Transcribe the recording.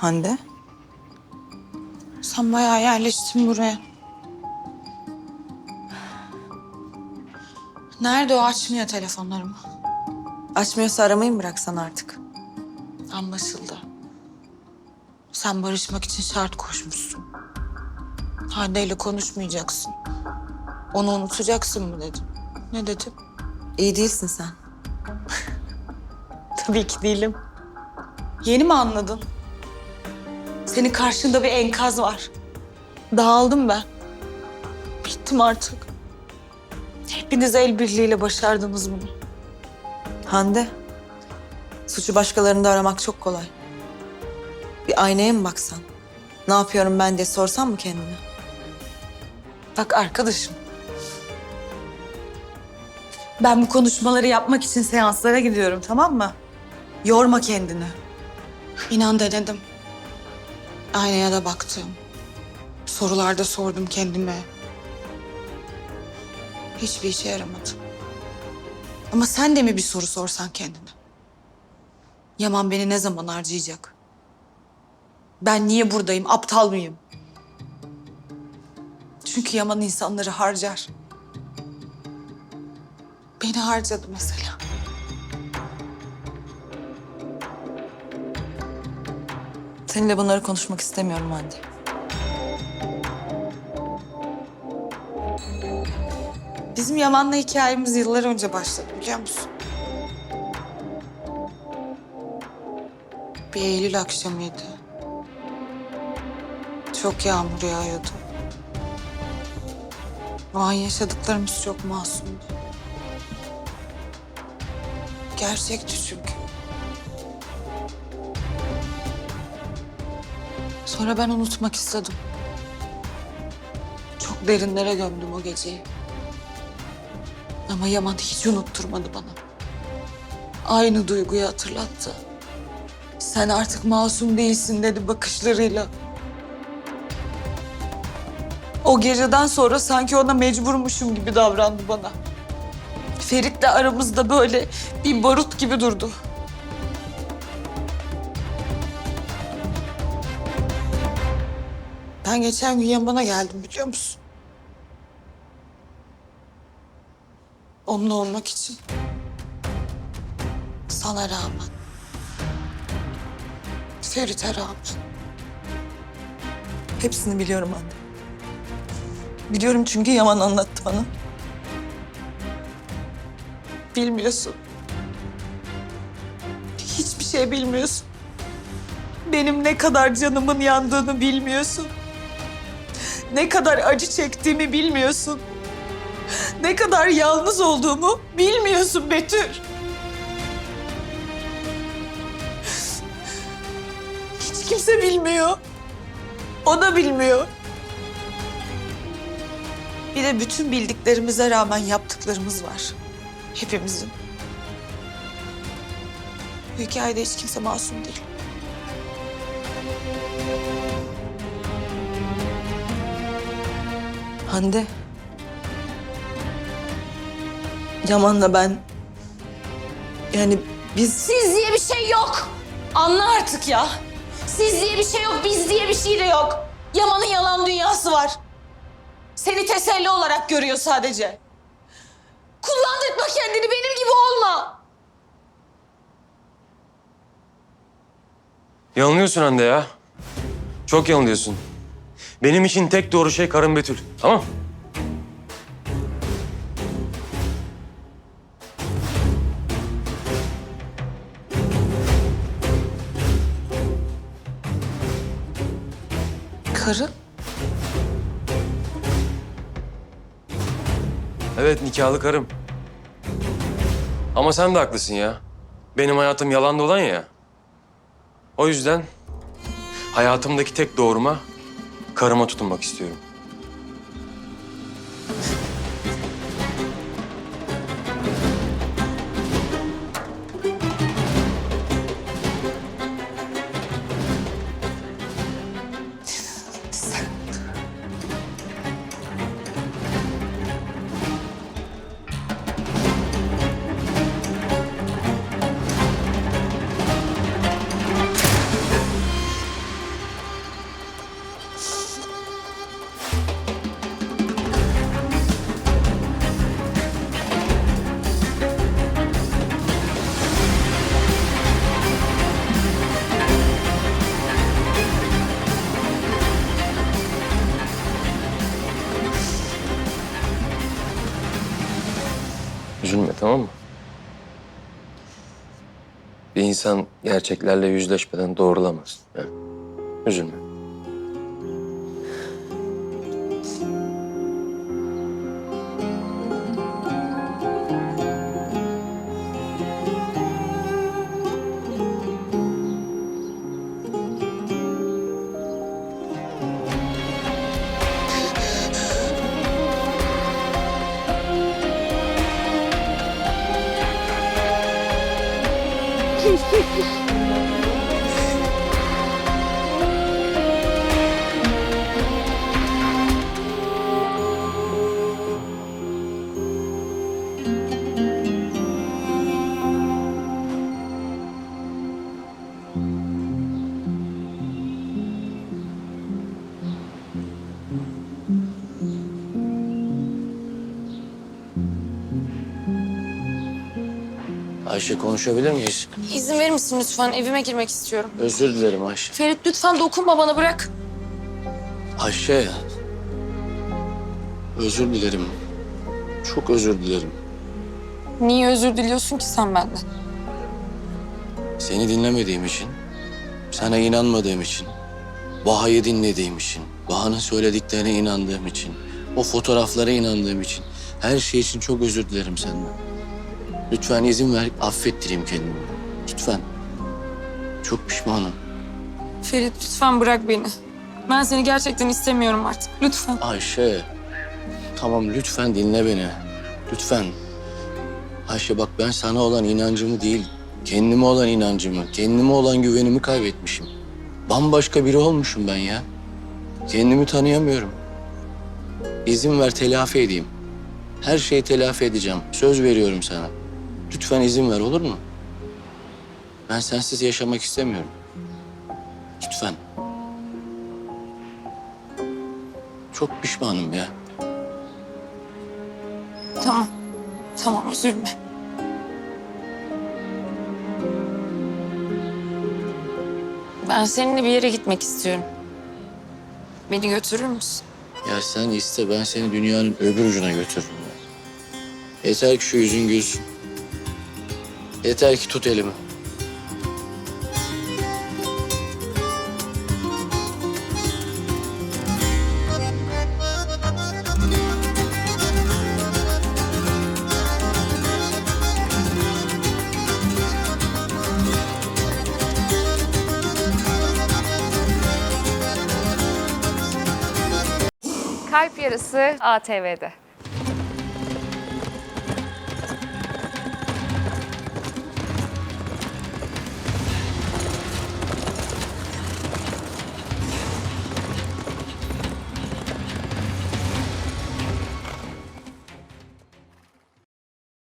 Hande? Sen bayağı yerleştin buraya. Nerede o açmıyor telefonlarımı? Açmıyorsa aramayı mı bıraksan artık? Anlaşıldı. Sen barışmak için şart koşmuşsun. Hande ile konuşmayacaksın. Onu unutacaksın mı dedim. Ne dedim? İyi değilsin sen. Tabii ki değilim. Yeni mi anladın? Senin karşında bir enkaz var. Dağıldım ben. Bittim artık. Hepiniz el birliğiyle başardınız bunu. Hande, suçu başkalarında aramak çok kolay. Bir aynaya mı baksan? Ne yapıyorum ben diye sorsan mı kendine? Bak arkadaşım. Ben bu konuşmaları yapmak için seanslara gidiyorum tamam mı? Yorma kendini. İnan denedim. Aynaya da baktım. Sorular da sordum kendime. Hiçbir işe yaramadı. Ama sen de mi bir soru sorsan kendine? Yaman beni ne zaman harcayacak? Ben niye buradayım? Aptal mıyım? Çünkü Yaman insanları harcar. Beni harcadı mesela. Seninle bunları konuşmak istemiyorum Hande. Bizim Yaman'la hikayemiz yıllar önce başladı biliyor musun? Bir Eylül akşamıydı. Çok yağmur yağıyordu. O an yaşadıklarımız çok masumdu. Gerçekti çünkü. Sonra ben unutmak istedim. Çok derinlere gömdüm o geceyi. Ama Yaman hiç unutturmadı bana. Aynı duyguyu hatırlattı. Sen artık masum değilsin dedi bakışlarıyla. O geceden sonra sanki ona mecburmuşum gibi davrandı bana. Ferit'le aramızda böyle bir barut gibi durdu. Ben geçen gün Yaman'a geldim biliyor musun? Onunla olmak için. Sana rağmen. Ferit'e rağmen. Hepsini biliyorum Hande. Biliyorum çünkü Yaman anlattı bana. Bilmiyorsun. Hiçbir şey bilmiyorsun. Benim ne kadar canımın yandığını bilmiyorsun. Ne kadar acı çektiğimi bilmiyorsun. Ne kadar yalnız olduğumu bilmiyorsun Betül. Hiç kimse bilmiyor. O da bilmiyor. Bir de bütün bildiklerimize rağmen yaptıklarımız var. Hepimizin. Bu hikayede hiç kimse masum değil. Hande. Yaman'la ben... Yani biz... Siz diye bir şey yok. Anla artık ya. Siz diye bir şey yok, biz diye bir şey de yok. Yaman'ın yalan dünyası var. Seni teselli olarak görüyor sadece. Kullandırtma kendini benim gibi olma. Yanılıyorsun Hande ya. Çok yanılıyorsun. Benim için tek doğru şey karın Betül. Tamam Karı? Evet nikahlı karım. Ama sen de haklısın ya. Benim hayatım yalan dolan ya. O yüzden hayatımdaki tek doğruma karıma tutunmak istiyorum. Üzülme tamam mı? Bir insan gerçeklerle yüzleşmeden doğrulamaz. Ha? Üzülme. Jesus. Ayşe konuşabilir miyiz? İzin verir misin lütfen? Evime girmek istiyorum. Özür dilerim Ayşe. Ferit lütfen dokunma bana bırak. Ayşe. Özür dilerim. Çok özür dilerim. Niye özür diliyorsun ki sen benden? Seni dinlemediğim için, sana inanmadığım için, Baha'yı dinlediğim için, Baha'nın söylediklerine inandığım için, o fotoğraflara inandığım için, her şey için çok özür dilerim senden. Lütfen izin ver, affettireyim kendimi. Lütfen. Çok pişmanım. Ferit lütfen bırak beni. Ben seni gerçekten istemiyorum artık. Lütfen. Ayşe. Tamam lütfen dinle beni. Lütfen. Ayşe bak ben sana olan inancımı değil, kendime olan inancımı, kendime olan güvenimi kaybetmişim. Bambaşka biri olmuşum ben ya. Kendimi tanıyamıyorum. İzin ver telafi edeyim. Her şeyi telafi edeceğim. Söz veriyorum sana. Lütfen izin ver olur mu? Ben sensiz yaşamak istemiyorum. Lütfen. Çok pişmanım ya. Tamam. Tamam üzülme. Ben seninle bir yere gitmek istiyorum. Beni götürür müsün? Ya sen iste ben seni dünyanın öbür ucuna götürürüm. ya. Yeter ki şu yüzün gülsün. Yeter ki tut elimi. Kalp Yarısı ATV'de.